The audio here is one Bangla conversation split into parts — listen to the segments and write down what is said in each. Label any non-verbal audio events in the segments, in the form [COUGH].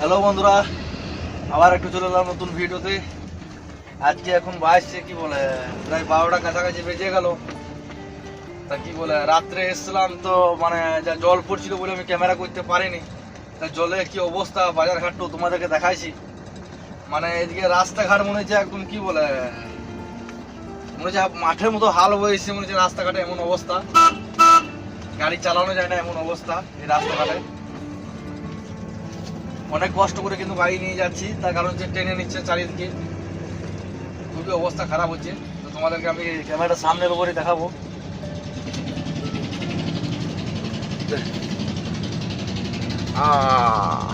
হ্যালো বন্ধুরা, আবার একটু চলে এলাম নতুন ভিডিওতে। আজকে এখন বাজছে কি বলে, প্রায় বারোটা কাছাকাছি বেজে গেল। তা কি বলে, রাত্রে এসছিলাম তো মানে যা জল পড়ছিল বলে আমি ক্যামেরা করতে পারিনি। তা জলে কি অবস্থা বাজারঘাটও তোমাদেরকে দেখাইছি। মানে এদিকে রাস্তাঘাট মনে হচ্ছে একদম কি বলে, মনে হচ্ছে মাঠের মতো হাল বয়েছে মনে হচ্ছে রাস্তাঘাটে এমন অবস্থা। গাড়ি চালানো যায় না, এমন অবস্থা এই রাস্তাঘাটে। অনেক কষ্ট করে কিন্তু গাড়ি নিয়ে যাচ্ছি। তার কারণ হচ্ছে টেনে নিচ্ছে চারিদিকে। খুবই অবস্থা খারাপ হচ্ছে। তো তোমাদেরকে আমি ক্যামেরাটা সামনের উপরে দেখাবো। আহ।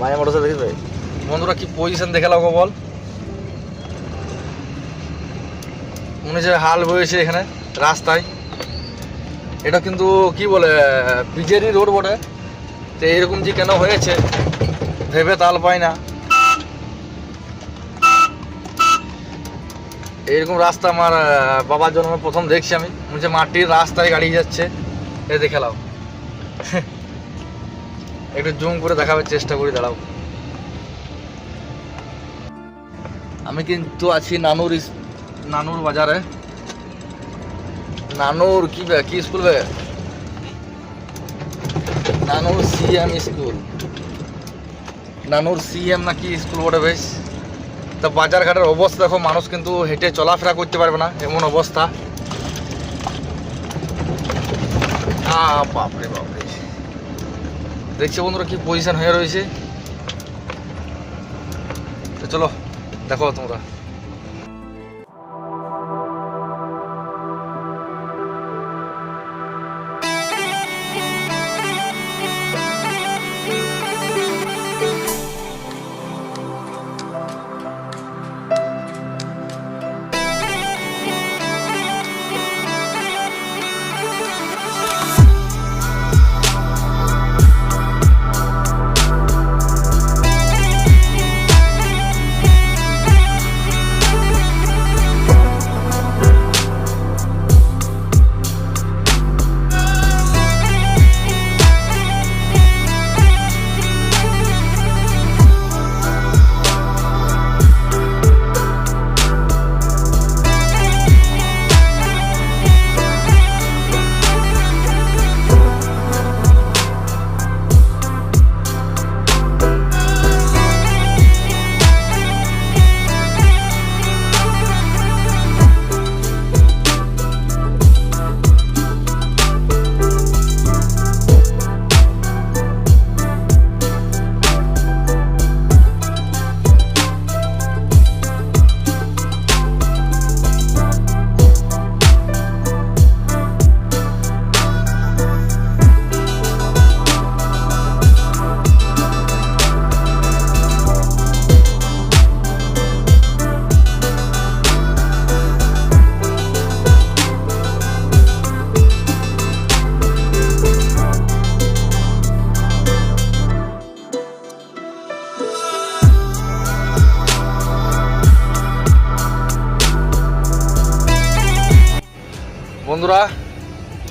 মায়া মোটরসাইকেল দেখিস ভাই বন্ধুরা, কি পজিশন দেখে লাগো বল? মনে হচ্ছে হাল বয়েছে এখানে, রাস্তায়। এটা কিন্তু কি বলে পিজেরি রোড বটে। তো এরকম যে কেন হয়েছে, ভেবে তাল পাই না। এইরকম রাস্তা আমার বাবার জন্য প্রথম দেখছি আমি। হচ্ছে মাটির রাস্তায় গাড়ি যাচ্ছে। এ দেখে লাও [LAUGHS] একটু জুম করে দেখাবার চেষ্টা করি, দাঁড়াও। আমি কিন্তু আছি নানুর নানুর বাজারে। নানুর, কি কি স্কুল বে? নানুর সিএম স্কুল। নানুর সিএম না কি স্কুল বটে বেশ তা বাজারঘাটের অবস্থা দেখো মানুষ কিন্তু হেঁটে চলাফেরা করতে পারবে না, এমন অবস্থা বাপরে বাপরে দেখছ বন্ধুরা কি পজিশন হয়ে রয়েছে তো চলো, দেখো তোমরা।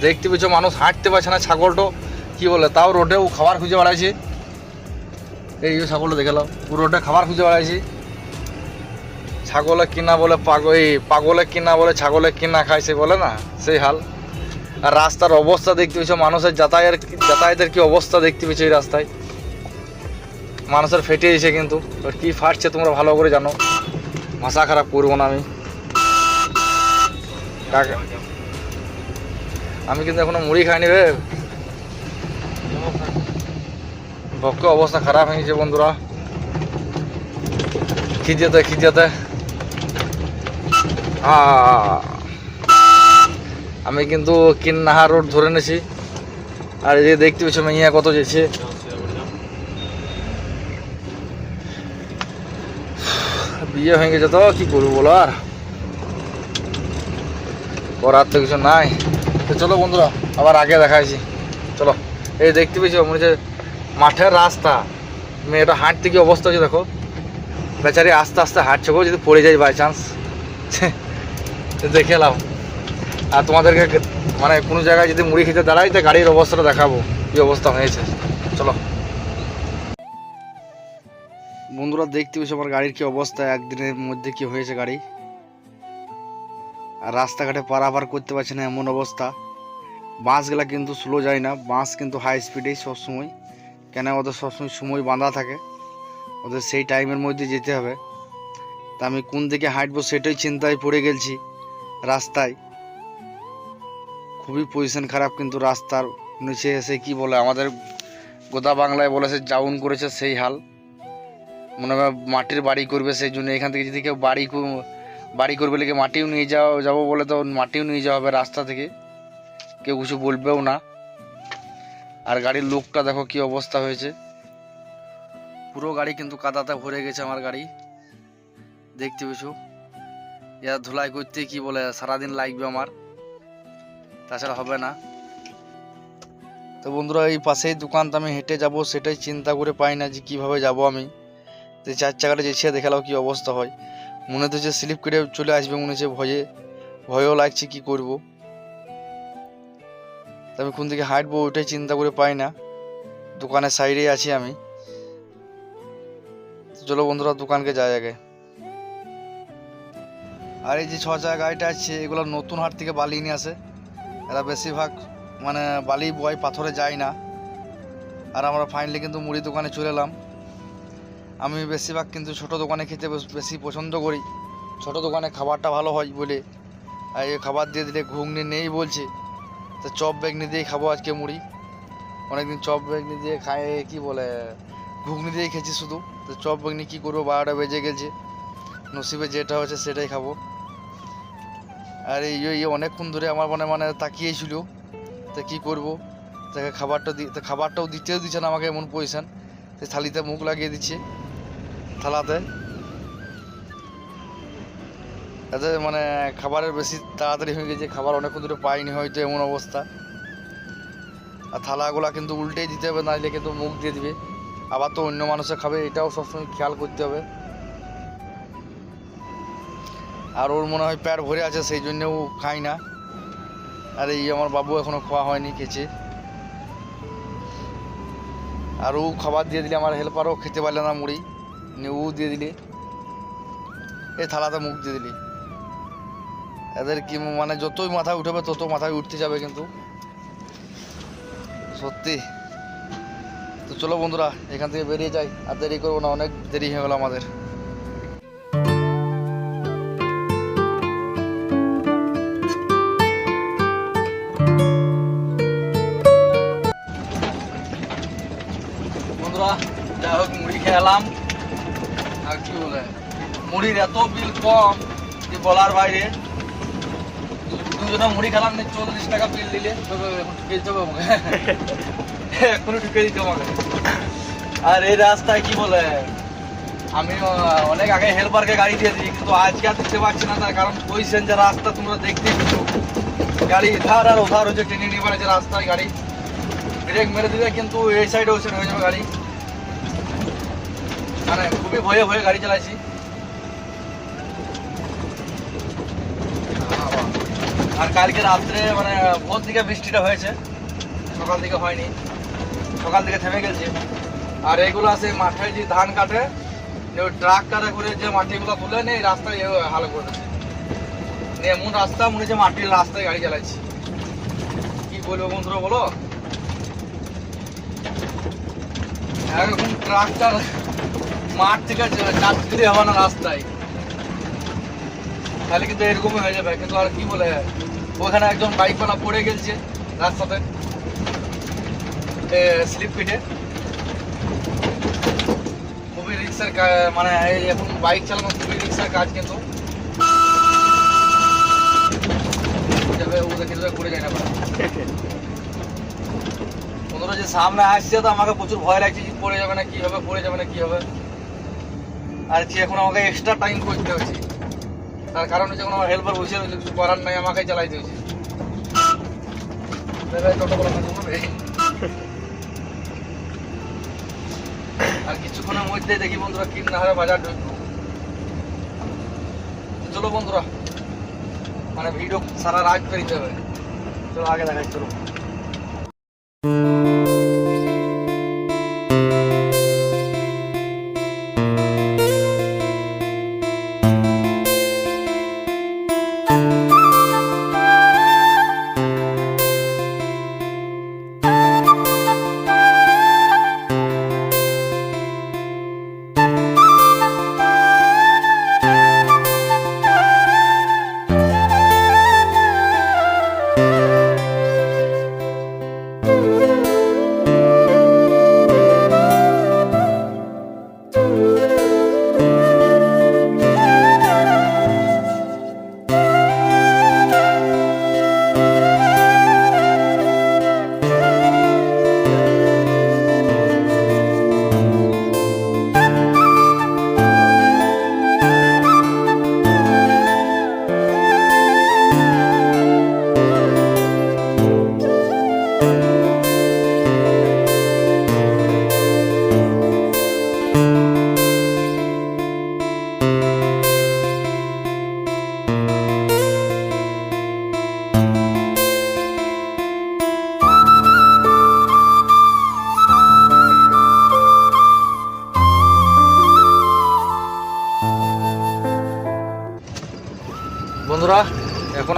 দেখতে পেয়েছ, মানুষ হাঁটতে পারছে না, ছাগলটো। কি বলে, তাও রোডেও খাবার খুঁজে বেড়াইছে। এই ছাগলটা দেখালাম রোডে খাবার খুঁজে বেড়াইছি। ছাগলে কিনা বলে পাগ এই পাগলে কিনা বলে ছাগলে কিনা খাইছে বলে না, সেই হাল। আর রাস্তার অবস্থা দেখতে পেয়েছ, মানুষের যাতায়াতের যাতায়াতের কি অবস্থা দেখতে পেয়েছ এই রাস্তায়। মানুষের ফেটে দিয়েছে কিন্তু এবার কি ফাটছে তোমরা ভালো করে জানো। ভাষা খারাপ করব না আমি। আমি কিন্তু এখনও মুড়ি খাইনি রে। ভক্ত অবস্থা খারাপ হয়ে গেছে বন্ধুরা। খিদেতে আহ! আমি কিন্তু কিন্নাহা রোড ধরে নিয়েছি আর এই দেখতে পেয়েছ মেয়ে কত যেছে বিয়ে হয়ে গেছে তো, কি করব বলো আর? করার তো কিছু নাই। তো চলো বন্ধুরা, আবার আগে দেখাইছি চলো। এই দেখতে পেয়েছ, মনে হচ্ছে মাঠের রাস্তা। মেয়েটা হাঁটতে কি অবস্থা হচ্ছে দেখো। বেচারি আস্তে আস্তে হাঁটছে গো, যদি পড়ে যায় বাই চান্স দেখে এলাম আর তোমাদেরকে মানে কোনো জায়গায় যদি মুড়ি খেতে দাঁড়াই, তো গাড়ির অবস্থাটা দেখাবো, কি অবস্থা হয়েছে। চলো। বন্ধুরা, দেখতে পেয়েছ আমার গাড়ির কি অবস্থা, একদিনের মধ্যে কি হয়েছে গাড়ি? রাস্তাঘাটে পারাপার করতে পারছে না, এমন অবস্থা। বাসগুলা কিন্তু স্লো যায় না, বাস কিন্তু হাই স্পিডেই সবসময়। কেন ওদের সবসময় সময় বাঁধা থাকে। ওদের সেই টাইমের মধ্যে যেতে হবে। তা আমি কোন দিকে হাঁটবো সেটাই চিন্তায় পড়ে গেছি রাস্তায়। খুবই পজিশন খারাপ কিন্তু রাস্তার নিচে এসে কি বলে, আমাদের গোদা বাংলায় বলেছে জাউন করেছে সেই হাল। মনে হয় মাটির বাড়ি করবে সেই জন্য। এখান থেকে যদি কেউ বাড়ি বাড়ি করবে লেগে মাটিও নিয়ে যাওয়া যাব বলে তো মাটিও নিয়ে যাওয়া হবে রাস্তা থেকে। কেউ কিছু বলবেও না। আর গাড়ির লোকটা দেখো কি অবস্থা হয়েছে। পুরো গাড়ি কিন্তু কাদাতে ভরে গেছে আমার গাড়ি। দেখতে পেছো এরা ধুলাই করতে কি বলে, সারাদিন লাগবে আমার। তাছাড়া হবে না। তো বন্ধুরা, এই পাশেই দোকানটা আমি হেঁটে যাব, সেটাই চিন্তা করে পাই না যে কীভাবে যাব আমি। তো চার চাকাটা যেছে দেখালাও কি অবস্থা হয়। মনে তো যে স্লিপ কেটে চলে আসবে, মনে হচ্ছে ভয়ে, ভয়ও লাগছে কি করব। আমি কোন দিকে হাঁটবো ওইটাই চিন্তা করে পাই না। দোকানের সাইডেই আছি আমি। চলো বন্ধুরা, দোকানকে যাই আগে। আর এই যে ছ চাকা গাড়িটা আছে, এগুলো নতুন হাট থেকে বালি নিয়ে আসে। এরা বেশিরভাগ মানে বালি বয় পাথরে যায় না। আর আমরা ফাইনালি কিন্তু মুড়ি দোকানে চলে এলাম। আমি বেশিরভাগ কিন্তু ছোট দোকানে খেতে বেশ- পছন্দ করি। ছোট দোকানে খাবারটা ভালো হয় বলে। আর এই খাবার দিয়ে দিলে ঘুগনি নেই বলছে। তো চপ বেগনি দিয়ে খাব আজকে মুড়ি। অনেকদিন চপ বেগনি দিয়ে খায়, কি বলে, ঘুগনি দিয়ে খেয়েছি শুধু। তো চপ বেগনি কী করব? বারোটা বেজে গেছে। নসিবে যেটা হয়েছে সেটাই খাব। আর এই এই অনেকক্ষণ ধরে আমার মানে মানে তাকিয়েছিল। তা কী করব? তাকে খাবারটা দি খাবারটাও দিতেও দিচ্ছে না আমাকে এমন পজিশন থালিতে মুখ লাগিয়ে দিচ্ছে। থালাতে তাতে মানে খাবারের বেশি তাড়াতাড়ি হয়ে গেছে, খাবার অনেকক্ষণ ধরে পাইনি হয়তো এমন অবস্থা। আর থালাগুলা কিন্তু উল্টেই দিতে হবে নাহলে কিন্তু মুখ দিয়ে দিবে। আবার তো অন্য মানুষে খাবে, এটাও সবসময় খেয়াল করতে হবে। আর ওর মনে হয় পেট ভরে আছে, সেই জন্য ও খায় না। আর এই আমার বাবু এখনও খাওয়া হয়নি, খেয়েছে। আর ও খাবার দিয়ে দিলে আমার হেল্পারও খেতে পারলে না মুড়ি। নিয়ে উ দিয়ে দিলি। এই থালাতে মুখ দিয়ে দিলি। এদের কি মানে যতই মাথায় উঠবে তত মাথায় উঠতে যাবে কিন্তু। সত্যি। তো চলো বন্ধুরা, এখান থেকে বেরিয়ে যাই। আর দেরি করব না, অনেক দেরি হয়ে গেলো আমাদের। মুড়ির এত বিল কম যে বলার বাইরে। দুজনে মুড়ি খেলাম, নিয়ে চল্লিশ টাকা বিল দিলে। এখন ঢুকে দিতে আমাকে। আর এই রাস্তায় কি বলে আমি অনেক আগে হেল্পারকে গাড়ি দিয়ে দিই কিন্তু আজকে আর দিতে পারছি না তার কারণ ওই যে রাস্তা তোমরা দেখতে গাড়ি ইধার আর ওধার হচ্ছে টেনে নিয়ে যে রাস্তায় গাড়ি। ব্রেক মেরে দিলে কিন্তু এই সাইডে ওই সাইড হয়ে যাবে গাড়ি। মানে খুবই ভয়ে ভয়ে গাড়ি চালাইছি। আর কালকে রাত্রে মানে ভোর দিকে বৃষ্টিটা হয়েছে। সকাল দিকে হয়নি। সকাল দিকে থেমে গেছে। আর এগুলো আছে মাঠে যে ধান কাটে ওই ট্রাক্টারে করে যে মাটিগুলো তুলে নেই রাস্তায় হাল করে দিচ্ছে। নিয়ে এমন রাস্তা, মনে হচ্ছে মাটির রাস্তায় গাড়ি চালাচ্ছি। কি বলব বন্ধুরা, বলো? এখন ট্রাক্টর মাঠ থেকে চাকরি হবে না রাস্তায়। তাহলে কিন্তু এরকমই হয়ে যাবে। কিন্তু আর কি বলে, ওখানে একজন বাইক বালা পড়ে গেছে রাস্তাতে স্লিপ কেটে খুবই রিক্সের মানে এখন বাইক চালানো খুবই রিক্সার কাজ কিন্তু। সামনে আসছে তো আমাকে প্রচুর ভয় লাগছে যে পড়ে যাবে না কি হবে পড়ে যাবে না কি হবে আর কি, এখন আমাকে এক্সট্রা টাইম করতে হচ্ছে। তার কারণ হচ্ছে কোনো আমার হেল্পার বসে রয়েছে, কিছু করার নাই আমাকে চালাইতে উঠবে। আর কিছুক্ষণের মধ্যে দেখি বন্ধুরা কিন না বাজার ঢুকবো। চলো বন্ধুরা মানে ভিডিও সারা রাত পেরিতে হবে। চলো আগে দেখাই, চলো।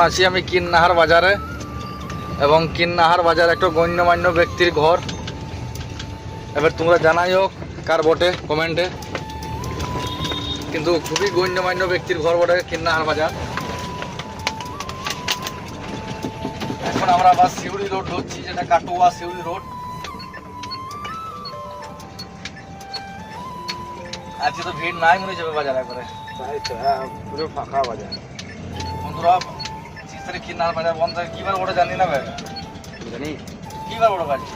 আছি আমি কিন্নাহার বাজারে এবং কিন্নাহার বাজার একটা গণ্যমান্য ব্যক্তির ঘর। এবার তোমরা জানাই হোক কার বটে কমেন্টে। কিন্তু খুবই গণ্যমান্য ব্যক্তির ঘর বটে কিন্নাহার বাজার। এখন আমরা আবার শিউড়ি রোড ধরছি যেটা কাটুয়া শিউড়ি রোড। আজকে তো ভিড় নাই মনে যাবে বাজারে করে তাই তো হ্যাঁ পুরো ফাঁকা বাজার। বন্ধুরা পঁচিশ তারিখ কিন্নাহার বাজার বন্ধ কিবার ওটা জানি না ভাই। জানি। কিবার ওটা পাচ্ছি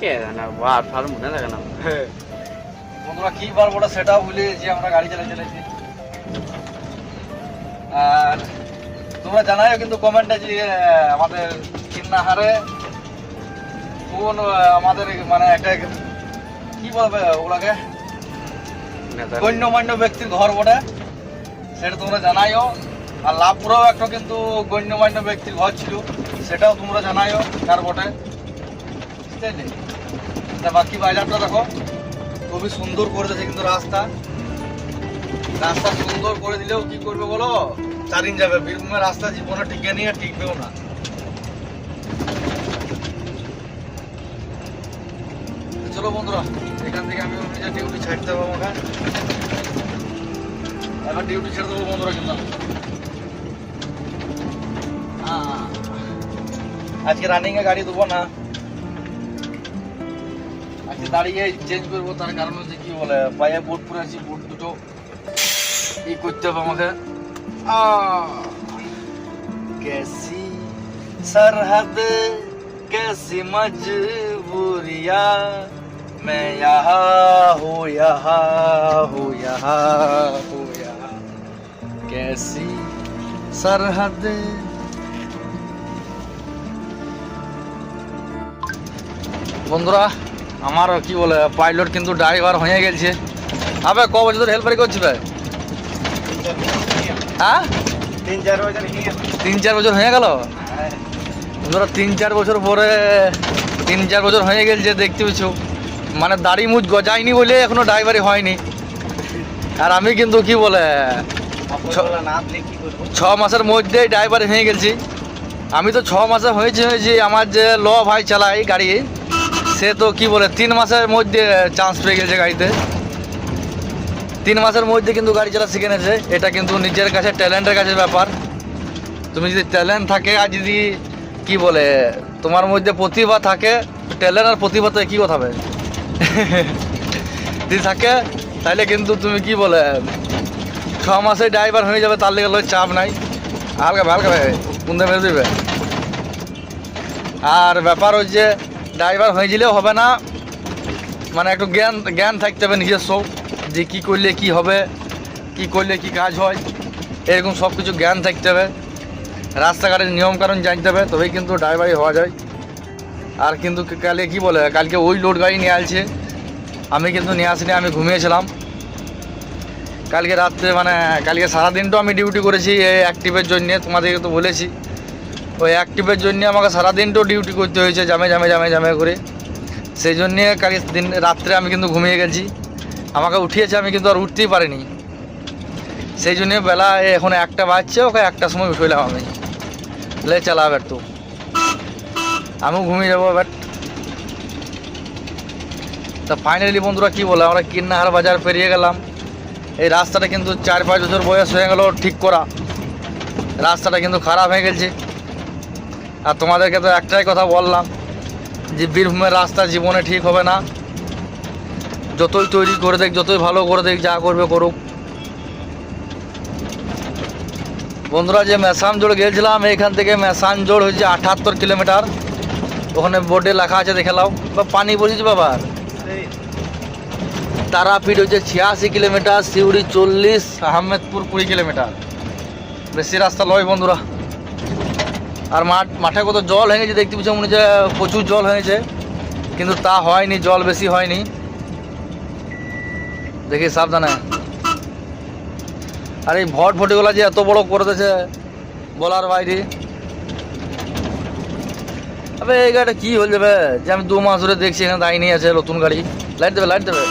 কে জানে বার ফার মনে থাকে না। বন্ধুরা কি বার ওটা সেটাও ভুলে যে আমরা গাড়ি চালিয়ে চলেছি আর তোমরা জানাইও কিন্তু কমেন্টে যে আমাদের কিন্নাহারে কোন আমাদের মানে একটা কি বলবে ওগুলাকে? গণ্যমান্য ব্যক্তির ঘর বটে। সেটা তোমরা জানাইও। আর লাভপুরেও একটা কিন্তু গণ্যমান্য ব্যক্তির ঘর ছিল, সেটাও তোমরা জানাইও কার বটে। বুঝতে তা বাকি বাজারটা দেখো, খুবই সুন্দর করে দিয়েছে কিন্তু রাস্তা। রাস্তা সুন্দর করে দিলেও কি করবে বলো? চারিন যাবে। বীরভূমের রাস্তা জীবনে টিকে নিয়ে টিকবেও না। চলো বন্ধুরা, এখান থেকে আমি নিজের ডিউটি ছাড়তে হবে আমাকে এবার ডিউটি ছেড়ে দেবো বন্ধুরা কিন্তু আজকে রানিং এ গাড়ি দেবো না আজকে দাঁড়িয়ে চেঞ্জ করবো তার কারণ হচ্ছে কি বলে পায়ে বুট পরে আছি বুট দুটো ই করতে হবে আমাকে আহ, कैसी सरहद कैसी मजबूरिया मैं यहाँ हूँ यहाँ हूँ यहाँ हूँ यहाँ कैसी सरहद বন্ধুরা, আমার কি বলে পাইলট কিন্তু ড্রাইভার হয়ে গেছে আবে, ক বছর ধরে হেল্পারি করছি ভাই? হ্যাঁ? তিন চার বছর হয়ে গেল? বন্ধুরা তিন চার বছর পরে তিন চার বছর হয়ে গেছে দেখতে পেছো মানে দাড়ি মুজ গজায়নি বলে এখনও ড্রাইভারি হয়নি। আর আমি কিন্তু কি বলে, ছ মাসের মধ্যেই ড্রাইভারি হয়ে গেছি আমি তো ছ মাসে হয়েছে, হয়েছি, আমার যে ল ভাই চালাই গাড়ি সে তো কি বলে, তিন মাসের মধ্যে চান্স পেয়ে গেছে গাড়িতে। তিন মাসের মধ্যে কিন্তু গাড়ি চালা শিখে নিয়েছে, এটা কিন্তু নিজের কাছে ট্যালেন্টের কাছে ব্যাপার। তুমি যদি ট্যালেন্ট থাকে, আর যদি কি বলে, তোমার মধ্যে প্রতিভা থাকে ট্যালেন্ট আর প্রতিভাতে কি কথা [LAUGHS] যদি থাকে, তাহলে কিন্তু তুমি কি বলে, ছ মাসে ড্রাইভার হয়ে যাবে, তার লেগে চাপ নাই। হালকা হালকা কুন্দে মেরে দেবে। আর ব্যাপার হচ্ছে ড্রাইভার হয়ে গেলেও হবে না। মানে একটু জ্ঞান জ্ঞান থাকতে হবে নিজস্ব যে কী করলে কি হবে, কি করলে কি কাজ হয়, এরকম সব কিছু জ্ঞান থাকতে হবে। রাস্তাঘাটের নিয়মকানুন জানতে হবে, তবেই কিন্তু ড্রাইভারই হওয়া যায়। আর কিন্তু কালকে কি বলে, কালকে ওই লোড গাড়ি নিয়ে আসছে, আমি কিন্তু নিয়ে আসিনি, আমি ঘুমিয়েছিলাম। কালকে রাত্রে মানে কালকে সারাদিনটাও আমি ডিউটি করেছি, এই অ্যাক্টিভের জন্যে, তোমাদেরকে তো বলেছি। ওই অ্যাক্টিভের জন্য আমাকে সারাদিনটাও ডিউটি করতে হয়েছে, জামে জামে জামে জামে করে। সেই জন্যে কালকে দিন, রাত্রে আমি কিন্তু ঘুমিয়ে গেছি। আমাকে উঠিয়েছে, আমি কিন্তু আর উঠতেই পারিনি। সেই জন্যে বেলা এখন একটা বাজছে, ওকে একটা সময় উঠলাম আমি। লে চালা চালাব একটু আমিও ঘুমিয়ে যাব ব্যাট তা ফাইনালি বন্ধুরা কি বলে আমরা কিন্নাহার বাজার পেরিয়ে গেলাম। এই রাস্তাটা কিন্তু চার পাঁচ বছর বয়স হয়ে গেল ঠিক করা। রাস্তাটা কিন্তু খারাপ হয়ে গেছে। আর তোমাদেরকে তো একটাই কথা বললাম যে বীরভূমের রাস্তা জীবনে ঠিক হবে না। যতই তৈরি করে দেখ, যতই ভালো করে দেখ, যা করবে করুক। বন্ধুরা, যে মেসানজোড় গেছিলাম এইখান থেকে মেসানজোড় হচ্ছে আঠাত্তর কিলোমিটার। ওখানে বোর্ডে লেখা আছে, দেখে নাও। বা পানি বলিস বাবা। তারাপীঠ হচ্ছে ছিয়াশি কিলোমিটার, সিউড়ি চল্লিশ, আহমেদপুর কুড়ি কিলোমিটার। বেশি রাস্তা লয় বন্ধুরা। আর মাঠ, মাঠে কত জল হয়ে গেছে দেখতে পাচ্ছি মনে হচ্ছে প্রচুর জল হয়েছে কিন্তু তা হয়নি, জল বেশি হয়নি। দেখি, সাবধানে। আর, এই ভট ভটিগুলা যে এত বড় করে দিয়েছে বলার বাইরে। আবে, এই গাড়িটা কি হয়ে যাবে যে আমি দু মাস ধরে দেখছি, এখানে দাঁড়িয়ে নিয়ে আছে নতুন গাড়ি। লাইট দেবে লাইট দেবে।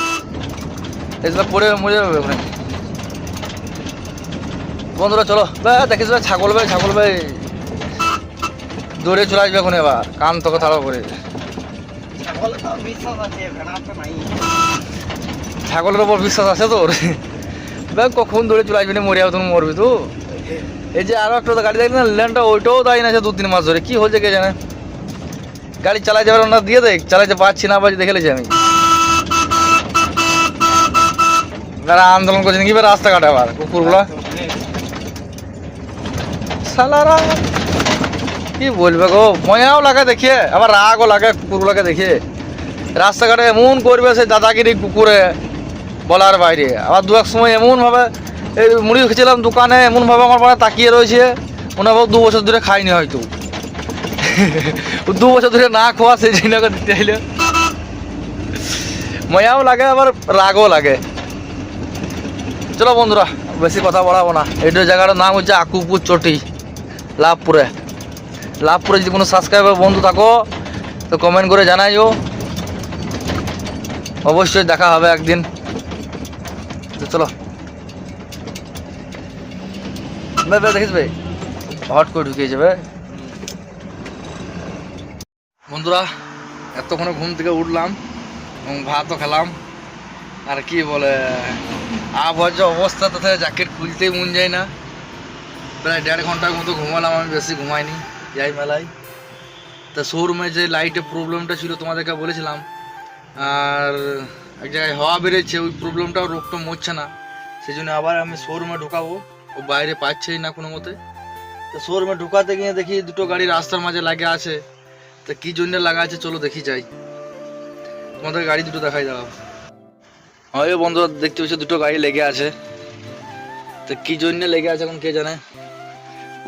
এগুলো পড়ে মরে যাবে ওখানে। বন্ধুরা, চলো। দেখিস ছাগল ভাই ছাগল ভাই দৌড়ে চলে আসবে এখন এবার। কান তোকে তাড়া করে। ছাগলের ওপর বিশ্বাস আছে তোর? দেখ কখন দৌড়ে চলে আসবি না মরিয়া তুমি মরবি তো। এই যে আরও একটা গাড়ি দেখলি না, লেনটা ওইটাও দাঁড়িয়ে আছে দু তিন মাস ধরে। কি হয়েছে কে জানে? গাড়ি চালাই যাবে না দিয়ে দেখ চালাইতে পারছি না, পারছি দেখে আমি। যারা আন্দোলন করছেন কি রাস্তাঘাটে আবার, কুকুরগুলা। সালারা কি বলবে গো? ময়াও লাগে দেখিয়ে, আবার রাগও লাগে কুকুরগুলোকে দেখিয়ে। রাস্তাঘাটে এমন করবে সে দাদাগিরি কুকুরে বলার বাইরে। আবার দু এক সময় এমনভাবে, এই মুড়ি খেয়েছিলাম দোকানে, এমনভাবে আমার মানে তাকিয়ে রয়েছে, মনে হয় দু বছর ধরে খাইনি হয়তো। দু বছর ধরে না খাওয়া, সেই জিনিসটাকে দিতে হইলে। ময়াও লাগে, আবার রাগও লাগে। চলো বন্ধুরা, বেশি কথা বলাবো না। এইটা জায়গাটার নাম হচ্ছে আকুপুর চটি, লাভপুরে। লাভপুরে যদি কোনো সাবস্ক্রাইবার বন্ধু থাকো, তো কমেন্ট করে জানাইও। অবশ্যই দেখা হবে একদিন। তো চলো। দেখিস ভাই? হট করে ঢুকিয়ে যাবে। বন্ধুরা, এতক্ষণে ঘুম থেকে উঠলাম এবং ভাতও খেলাম। আর কি বলে, আবহাওয়ার যে অবস্থা, তাতে জ্যাকেট খুলতেই মন যায় না। প্রায় দেড় ঘণ্টার মতো ঘুমালাম, আমি বেশি ঘুমাইনি। যাই মেলায় তা শোরুমে যে লাইটের প্রবলেমটা ছিল তোমাদেরকে বলেছিলাম, আর এক জায়গায় হাওয়া বেরোচ্ছে, ওই প্রবলেমটাও রোগটা মরছে না। সেই জন্য আবার আমি শোরুমে ঢুকাবো। ও বাইরে পাচ্ছেই না কোনো মতে। তো শোরুমে ঢুকাতে গিয়ে দেখি দুটো গাড়ি রাস্তার মাঝে লাগে আছে। তা কি জন্য লাগা আছে চলো দেখি যাই। তোমাদের গাড়ি দুটো দেখাই দাও। হয় বন্ধু দেখতে পাচ্ছি দুটো গাড়ি লেগে আছে। তো কি জন্য লেগে আছে এখন কে জানে?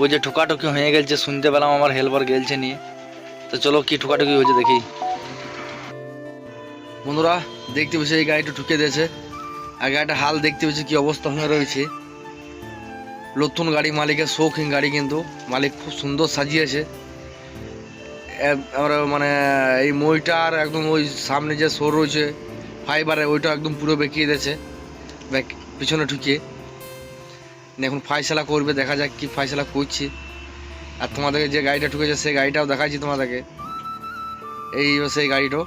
ওই যে ঠোকাঠুকি হয়ে গেছে শুনতে পেলাম আমার হেল্পার গেলছে নিয়ে। তো চলো কি ঠোকাঠুকি হয়েছে দেখি। বন্ধুরা, দেখতে পেয়েছি এই গাড়িটা ঠুকে দিয়েছে। আর গাড়িটা হাল দেখতে পেয়েছি কি অবস্থা হয়ে রয়েছে। নতুন গাড়ি, মালিকের শৌখিন গাড়ি কিন্তু। মালিক খুব সুন্দর সাজিয়েছে। আমরা মানে এই মইটার একদম ওই সামনে যে শোর রয়েছে ফাইবারে ওইটা একদম পুরো বেঁকিয়ে দিয়েছে। পিছনে ঠুকিয়ে। এখন ফাইসলা করবে, দেখা যাক কি ফাইসলা করছি। আর তোমাদেরকে যে গাড়িটা ঠুকেছে সেই গাড়িটাও দেখাচ্ছি তোমাদেরকে। এই সেই গাড়িটাও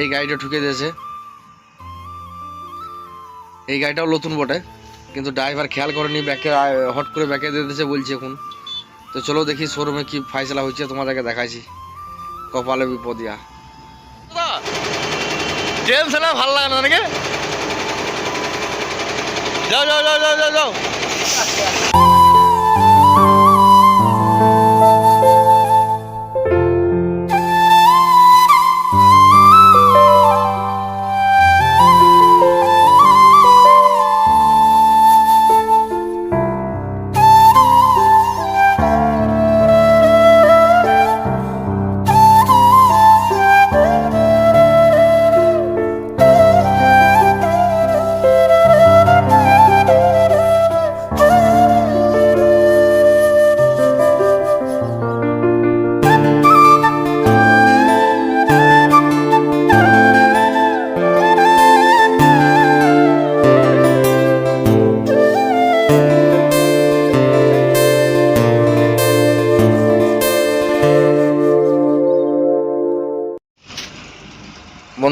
এই গাড়িটা ঠুকে দিয়েছে। এই গাড়িটাও নতুন বটে, কিন্তু ড্রাইভার খেয়াল করেনি, ব্যাকে হট করে ব্যাকে দিয়ে দিয়েছে বলছে এখন। তো চলো দেখি শোরুমে কি ফাইসলা হচ্ছে, তোমাদেরকে দেখাচ্ছি। কপালে বিপদিয়া না ভালো লাগে না নাকি? যাও যাও যাও যাও যাও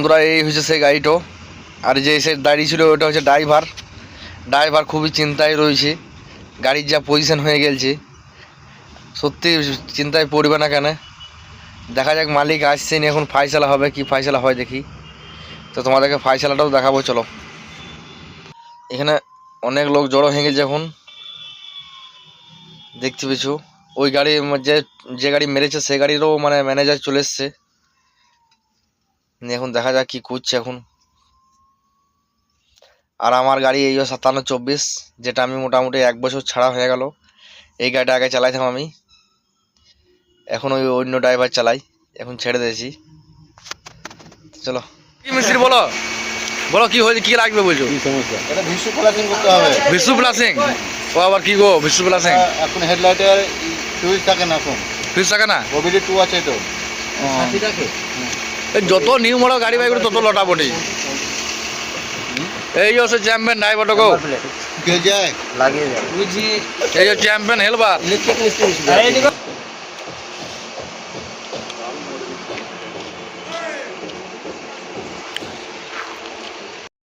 বন্ধুরা, এই হচ্ছে সেই গাড়িটো। আর যে সে দাঁড়িয়ে ছিল, ওটা হচ্ছে ড্রাইভার। ড্রাইভার খুবই চিন্তায় রয়েছে। গাড়ির যা পজিশন হয়ে গেছে সত্যি চিন্তায় পড়বে না কেন? দেখা যাক মালিক আসছেন এখন ফাইসালা হবে কি, ফাইসালা হয় দেখি। তো তোমাদেরকে ফাইসালাটাও দেখাবো, চলো। এখানে অনেক লোক জড়ো হয়ে গেছে এখন। দেখতে পেয়েছ? ওই গাড়ি যে যে গাড়ি মেরেছে, সে গাড়িরও মানে ম্যানেজার চলে এসছে। এখন দেখা যাক কি করছে এখন। আর আমার গাড়ি এই সাতান্ন চব্বিশ যেটা আমি মোটামুটি এক বছর ছাড়া হয়ে গেল এই গাড়িটা আগে চালাইতাম আমি। এখন ওই অন্য ড্রাইভার চালাই এখন ছেড়ে দিয়েছি। চলো। মিস্ত্রি বলো? বলো কি হয়েছে কি লাগবে বলছো? কি সমস্যা? এটা ভিসু প্লাসিং করতে হবে। বিষ্ণু প্লাসিং ও আবার কি গো বিষ্ণু প্লাসিং এখন হেডলাইটের সুইচ থাকে না এখন। ফিস টাকা না? ওবিডি টু আছে তো। সাথী যত নিউ মডেল গাড়ি বাইক তত লটাপটি এই হচ্ছে চ্যাম্পিয়ন ড্রাইভারটা গো কে যায় লাগিয়ে যায় বুঝি এই যে চ্যাম্পিয়ন হেলবার ইলেকট্রিক মিস্ত্রি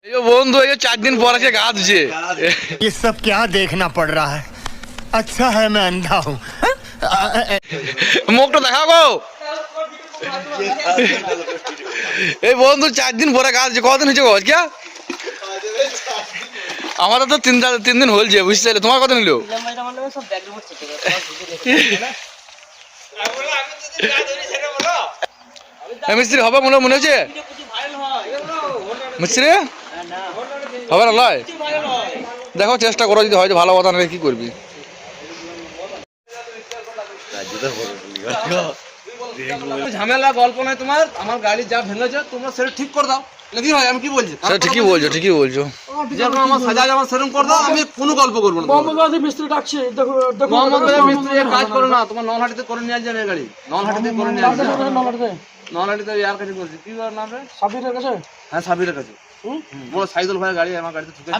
এই যে বন্ধু এই যে চার দিন পর আছে গা ধুছে ये सब क्या देखना पड़ रहा है अच्छा है मैं अंधा हूँ মুখটা দেখাও গো এই বন্ধু, চার দিন পরে কাজ কদিন হয়েছে গো আজকে আমাদের তো তিন তিন দিন হলছে বুঝতে পারলে। তোমার কত নিল মিস্ত্রি, হবে মনে মনে হচ্ছে মিস্ত্রি? হবে না, লয়? দেখো, চেষ্টা করো যদি হয়, ভালো কথা, নাহলে কি করবি? ঝামেলা গল্প নয় তোমার। আমার গাড়ি যা ভেঙেছে তোমরা সেটা ঠিক করে দাও। নাকি ভাই আমি কি বলছি? সেটা ঠিকই বলছো ঠিকই বলছো। যেরকম আমার সাজা আমার সেরকম করে দাও আমি কোনো গল্প করব না। মোহাম্মদ মিস্ত্রি ডাকছে দেখো দেখো। মোহাম্মদ মিস্ত্রি কাজ করো না তোমার নলহাটিতে করে নিয়ে আসবে গাড়ি। নলহাটিতে করে নিয়ে আসবে। নলহাটিতে ইয়ার কাছে করছি। কি নাম রে? সাবিরের কাছে? হ্যাঁ সাবিরের কাছে। বড় সাইদুল ভাইয়ের গাড়ি আমার গাড়িতে ঢুকেছে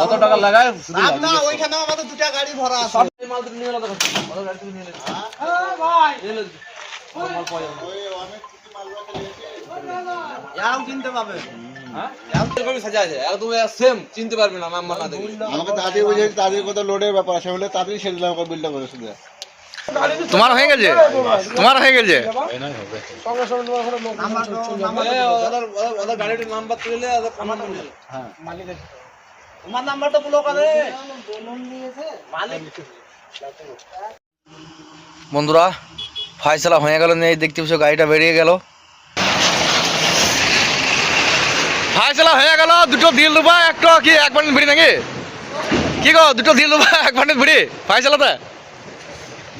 কত টাকা লাগায়? শুধু না ওইখানে আমাদের দুটা গাড়ি ভরা আছে। মাল নিয়ে নিয়ে নিয়েছে। না। কিনতে পাবে। হ্যাঁ? এরকমই সাজা আছে। একদম সেম চিনতে পারবে না নাম্বার না আমাকে দাদি বুঝে দাদির কত লোডের ব্যাপার আছে বলে তাড়াতাড়ি ছেড়ে দিলাম বিলটা করে শুধু তোমার হয়ে গেছে? তোমার হয়ে গেছে? তোমার নাম্বারটা ব্লক আছে বন্ধুরা ফাইসলা হয়ে গেল এই দেখতে পাচ্ছ গাড়িটা বেরিয়ে গেল। ফাইসলা হয়ে গেল দুটো দিল দেবা একটা কি এক বান্ডিল ভিড়ি নাকি? কি গো দুটো দিল দেবা [LAUGHS] এক বান্ডিল ভিড়ি ফাইসলাতে?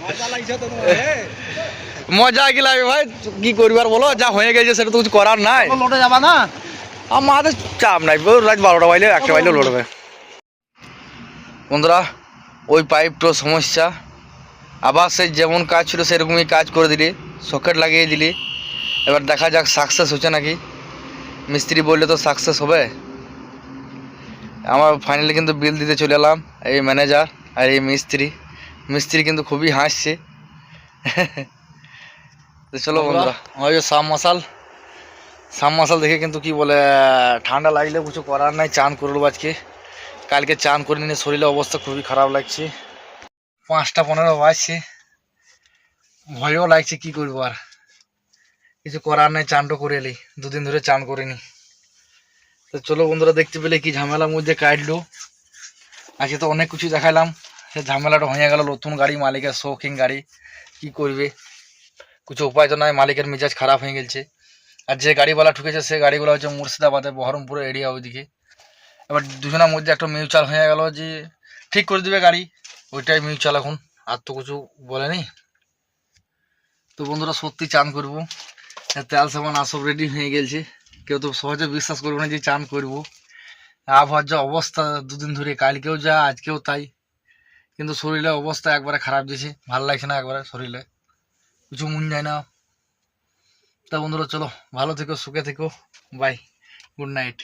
[LAUGHS] মজা কি লাগবে ভাই? কি করবার বলো যা হয়ে গেছে সেটা তো কিছু করার নাই। লোটে যাবা না? আমাদের চাপ নাই রাত বারোটা বাইলে একটা বাইলে লড়বে বন্ধুরা ওই পাইপটার সমস্যা। আবার সে যেমন কাজ ছিল সেরকমই কাজ করে দিলি সকেট লাগিয়ে দিলি। এবার দেখা যাক সাকসেস হচ্ছে নাকি। মিস্ত্রি বললে তো সাকসেস হবে। আমার ফাইনালি কিন্তু বিল দিতে চলে এলাম এই ম্যানেজার আর এই মিস্ত্রি। মিস্ত্রি কিন্তু খুবই হাসছে। তো চলো বন্ধুরা। ওই যে সাম মশাল। সাম মশাল দেখে কিন্তু কি বলে ঠান্ডা লাগলে কিছু করার নাই চান করল আজকে। কালকে চান করে নিয়ে শরীরের অবস্থা খুবই খারাপ লাগছে। পাঁচটা পনেরো বাজছে। ভয়ও লাগছে, কি করব আর? কিছু করার নেই, চানটা করে এলি। দুদিন ধরে চান করিনি। তো চলো বন্ধুরা, দেখতে পেলে কি ঝামেলার মধ্যে কাটলো। আজকে তো অনেক কিছু দেখালাম। সে ঝামেলাটা হয়ে গেল, নতুন গাড়ি, মালিকের শৌখিন গাড়ি, কি করবে? কিছু উপায় তো নাই, মালিকের মেজাজ খারাপ হয়ে গেছে। আর যে গাড়িওয়ালা ঠুকেছে, সে গাড়িগুলো হচ্ছে মুর্শিদাবাদে বহরমপুর এরিয়া ওইদিকে। এবার দুজনের মধ্যে একটা মিউচুয়াল হয়ে গেল যে, ঠিক করে দিবে গাড়ি। ওইটাই মিউচুয়াল এখন, আর তো কিছু বলেনি তো বন্ধুরা, সত্যি চান করব। তেল সাবান আসব রেডি হয়ে গেছে। কেউ তো সহজে বিশ্বাস করব না যে চান করব। আবহাওয়ার যা অবস্থা দুদিন ধরে, কালকেও যা, আজকেও তাই। কিন্তু শরীরের অবস্থা একবারে খারাপ দিয়েছে। ভালো লাগছে না একবারে শরীরে। কিছু মন যায় না। তা বন্ধুরা, চলো, ভালো থেকো, সুখে থেকো। Bye good night